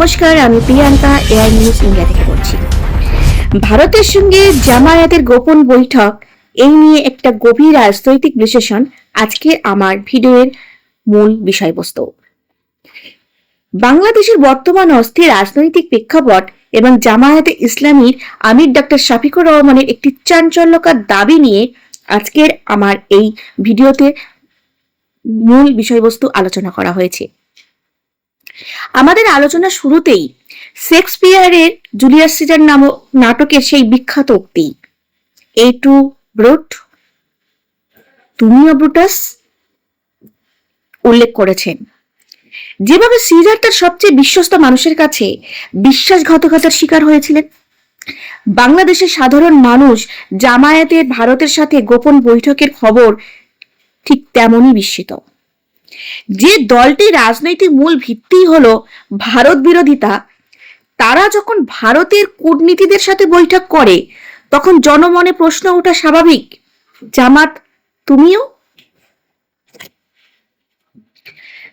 নমস্কার, আমি Priyanka air news India থেকে বলছি। ভারতের সঙ্গে জামায়াতের গোপন বৈঠক, এই নিয়ে একটা গভীর রাজনৈতিক বিশ্লেষণ আজকে আমার ভিডিওর মূল বিষয়বস্তু। বাংলাদেশের বর্তমান অস্থির রাজনৈতিক প্রেক্ষাপট এবং জামায়াতে ইসলামীর আমির ডক্টর শফিকুর রহমানের একটি চাঞ্চল্যকার দাবি নিয়ে আজকের আমার এই ভিডিওতে মূল বিষয়বস্তু আলোচনা করা হয়েছে। আমাদের আলোচনা শুরুতেই শেক্সপিয়ারের জুলিয়াস সিজার নামক নাটকের সেই বিখ্যাত উক্তি। এ টু ব্রুট তুমিও ব্রুটাস উল্লেখ করেছেন। যেভাবে সিজার তার সবচেয়ে বিশ্বস্ত মানুষের কাছে বিশ্বাসঘাতকতার শিকার হয়েছিলেন, বাংলাদেশের সাধারণ মানুষ জামায়াতের ভারতের সাথে গোপন বৈঠকের খবর ঠিক তেমনই বিস্মিত। যে দলটির রাজনৈতিক মূল ভিত্তি হলো ভারত বিরোধিতা, তারা যখন ভারতের কূটনীতিদের সাথে বৈঠক করে, তখন জনমনে প্রশ্ন ওঠা স্বাভাবিক। জামাত, তুমিও?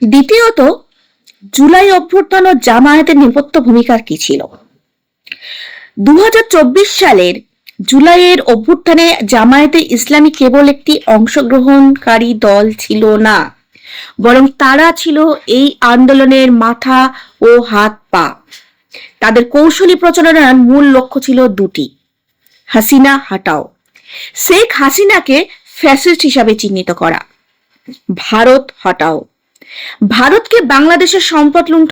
দ্বিতীয়ত, জুলাই অভ্যর্থন ও জামায়াতের নেপথ্য ভূমিকার কি ছিল? দু হাজার চব্বিশ সালের জুলাইয়ের অভ্যুত্থানে জামায়াতে ইসলামী কেবল একটি অংশগ্রহণকারী দল ছিল না। বরং তারা ছিল এই আন্দোলনের মাথা ও হাত পা। তাদের কৌশলী প্রচারণার মূল লক্ষ্য ছিল দুটি, হাসিনা হাটাও। শেখ হাসিনাকে ফ্যাসিস্ট হিসাবে চিহ্নিত করা, ভারত হটাও। ভারতকে বাংলাদেশের সম্পদ লুণ্ঠ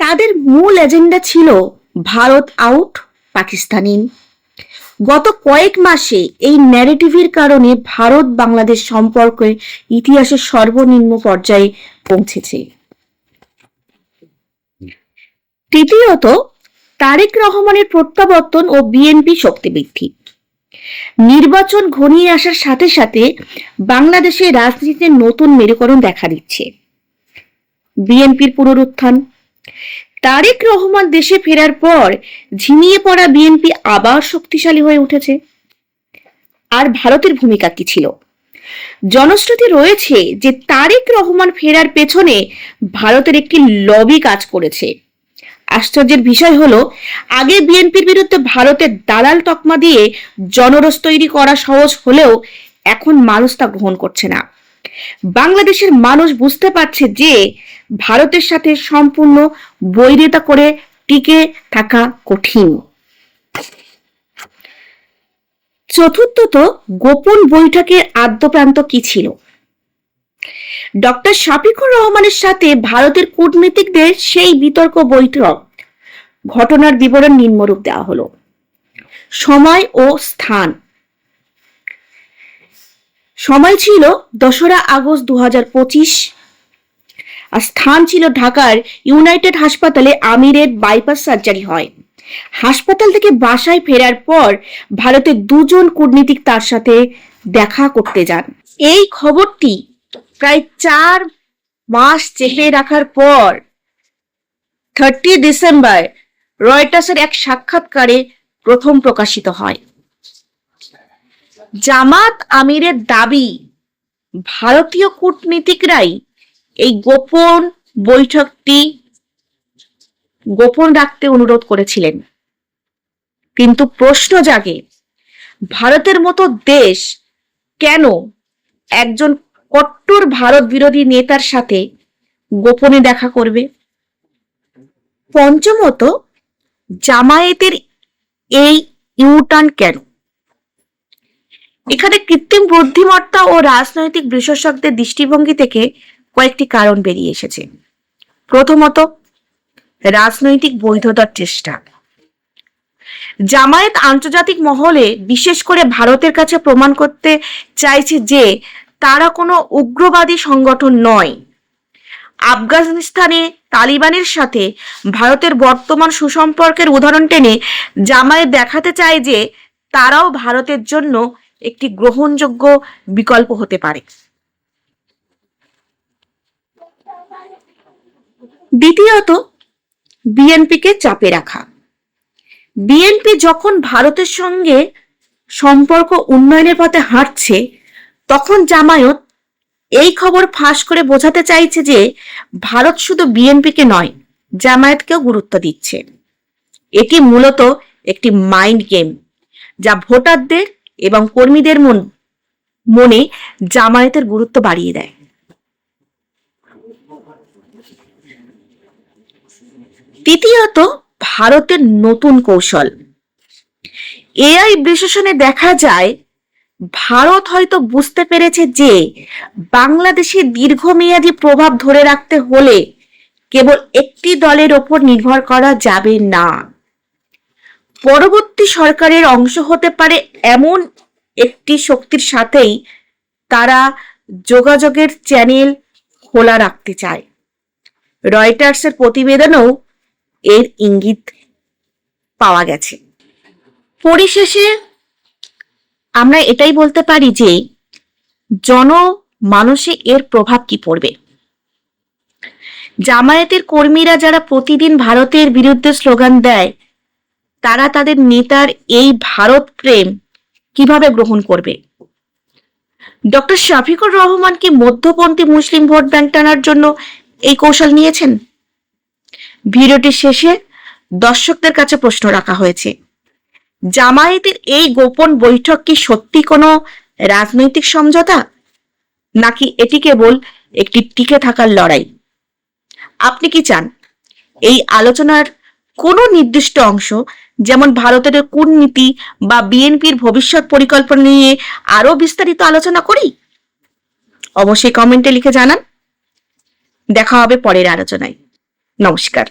তাদের মূল এজেন্ডা ছিল ভারত আউট পাকিস্তান ইন গত কয়েক মাসে এই ন্যারেটিভের কারণে ভারত বাংলাদেশ সম্পর্কে ইতিহাসের সর্বনিম্ন পর্যায়ে পৌঁছেছে। তৃতীয়ত, তারেক রহমানের প্রত্যাবর্তন ও বিএনপি শক্তি বৃদ্ধি নির্বাচন ঘনিয়ে আসার সাথে সাথে বাংলাদেশে রাজনীতিতে নতুন মেরুকরণ দেখা দিচ্ছে। বিএনপির পুনরুত্থান তারেক রহমান দেশে ফেরার পর ঝিমিয়ে পড়া বিএনপি আবার শক্তিশালী হয়ে উঠেছে। আর ভারতের ভূমিকা কি ছিল? জনশ্রুতি রয়েছে যে তারেক রহমান ফেরার পেছনে ভারতের একটি লবি কাজ করেছে। আশ্চর্যের বিষয় হলো, আগে বিএনপির বিরুদ্ধে ভারতের দালাল তকমা দিয়ে জনরস তৈরি করা সহজ হলেও এখন মানুষ তা গ্রহণ করছে না। বাংলাদেশের মানুষ বুঝতে পারছে যে ভারতের সাথে সম্পূর্ণ বৈরিতা করে টিকে থাকা কঠিন। চতুর্থত গোপন বৈঠকের আদ্যপ্রান্ত কি ছিল? ডক্টর শফিকুর রহমানের সাথে ভারতের কূটনীতিকদের সেই বিতর্ক বৈঠক ঘটনার বিবরণ নিম্নরূপ দেওয়া হলো। সময় ও স্থান। সময় ছিল দোসরা আগস্ট দু হাজার পঁচিশ। আর স্থান ছিল ঢাকার ইউনাইটেড হাসপাতালে আমিরের বাইপাস সার্জারি হয়। হাসপাতাল থেকে বাসায় ফেরার পর ভারতের দুজন কূটনীতিক তার সাথে দেখা করতে যান। এই খবরটি প্রায় চার মাস চেপে রাখার পর থার্টি ডিসেম্বর রয়টার্সের এক সাক্ষাৎকারে প্রথম প্রকাশিত হয়। জামাত আমিরের দাবি, ভারতীয় কূটনীতিকরাই এই গোপন বৈঠকটি গোপন রাখতে অনুরোধ করেছিলেন। কিন্তু প্রশ্ন জাগে, ভারতের মতো দেশ কেন একজন কট্টর ভারত বিরোধী নেতার সাথে গোপনে দেখা করবে? পঞ্চমত, জামায়াতের এই ইউটার্ন কেন? এখানে কৃত্রিম বুদ্ধিমত্তা ও রাজনৈতিক বিশেষজ্ঞদের দৃষ্টিভঙ্গি থেকে কয়েকটি কারণ বেরিয়ে এসেছে। প্রথমত, রাজনৈতিক বৈধতার চেষ্টা। জামায়াত আন্তর্জাতিক মহলে বিশেষ করে ভারতের কাছে প্রমাণ করতে চাইছে যে, তারা কোনো উগ্রবাদী সংগঠন নয়। আফগানিস্তানে তালিবানের সাথে ভারতের বর্তমান সুসম্পর্কের উদাহরণ টেনে জামায়াত দেখাতে চায় যে, তারাও ভারতের জন্য একটি গ্রহণযোগ্য বিকল্প হতে পারে। দ্বিতীয়ত বিএনপিকে চাপে রাখা। বিএনপি যখন ভারতের সঙ্গে সম্পর্ক উন্নয়নের পথে হাঁটছে, তখন জামায়াত এই খবর ফাঁস করে বোঝাতে চাইছে যে ভারত শুধু বিএনপিকে নয়, জামায়াতকেও গুরুত্ব দিচ্ছে। এটি মূলত একটি মাইন্ড গেম, যা ভোটারদের এবং কর্মীদের মন, মনে জামায়াতের গুরুত্ব বাড়িয়ে দেয়। তৃতীয়ত, ভারতের নতুন কৌশল। এআই বিশ্লেষণে দেখা যায়, ভারত হয়তো বুঝতে পেরেছে যে, বাংলাদেশে দীর্ঘমেয়াদী প্রভাব ধরে রাখতে হলে কেবল একটি দলের ওপর নির্ভর করা যাবে না। পরবর্তী সরকারের অংশ হতে পারে এমন একটি শক্তির সাথেই তারা যোগাযোগের চ্যানেল খোলা রাখতে চায়। রয়টার্সের প্রতিবেদনেও এর ইঙ্গিত পাওয়া গেছে। পরিশেষে আমরা এটাই বলতে পারি যে জন মানুষে এর প্রভাব কি পড়বে? জামায়াতের কর্মীরা যারা প্রতিদিন ভারতের বিরুদ্ধে স্লোগান দেয় তারা তাদের নেতার এই ভারত প্রেম কীভাবে গ্রহণ করবে? ডক্টর শফিকুর রহমান কি মধ্যপন্থী মুসলিম ভোট ব্যাংক টানার জন্য এই কৌশল নিয়েছেন? ভিডিওটির শেষে দর্শকদের কাছে প্রশ্ন রাখা হয়েছে, জামায়াতের এই গোপন বৈঠক কি সত্যি কোনো রাজনৈতিক সমঝোতা? নাকি এটি কেবল একটি টিকে থাকার লড়াই? আপনি কি চান? এই আলোচনার কোনো নির্দিষ্ট অংশ যেমন ভারতের কূটনীতি বা বিএনপির ভবিষ্যৎ পরিকল্পনা নিয়ে আরও বিস্তারিত আলোচনা করি? অবশ্যই কমেন্টে লিখে জানান। দেখা হবে পরের আলোচনায়। নমস্কার।